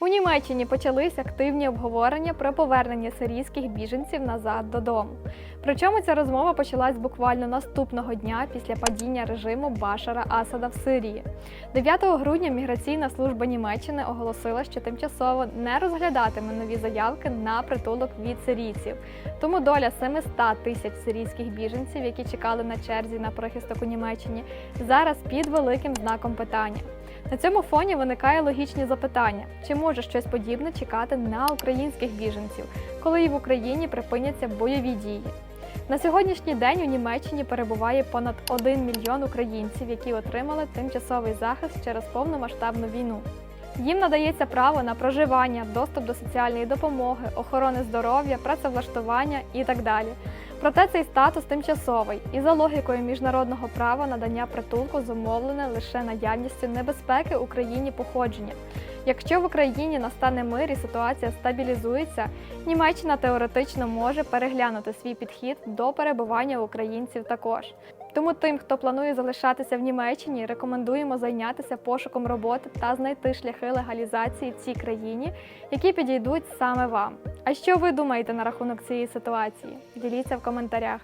У Німеччині почались активні обговорення про повернення сирійських біженців назад додому. Причому ця розмова почалась буквально наступного дня після падіння режиму Башара Асада в Сирії. 9 грудня міграційна служба Німеччини оголосила, що тимчасово не розглядатиме нові заявки на притулок від сирійців. Тому доля 700 тисяч сирійських біженців, які чекали на черзі на прихисток у Німеччині, зараз під великим знаком питання. На цьому фоні виникає логічні запитання: чи може щось подібне чекати на українських біженців, коли і в Україні припиняться бойові дії? На сьогоднішній день у Німеччині перебуває понад 1 мільйон українців, які отримали тимчасовий захист через повномасштабну війну. Їм надається право на проживання, доступ до соціальної допомоги, охорони здоров'я, працевлаштування і так далі. Проте цей статус тимчасовий і за логікою міжнародного права надання притулку зумовлене лише наявністю небезпеки Україні походження. Якщо в Україні настане мир і ситуація стабілізується, Німеччина теоретично може переглянути свій підхід до перебування українців також. Тому тим, хто планує залишатися в Німеччині, рекомендуємо зайнятися пошуком роботи та знайти шляхи легалізації в цій країні, які підійдуть саме вам. А що ви думаєте на рахунок цієї ситуації? Діліться в коментарях.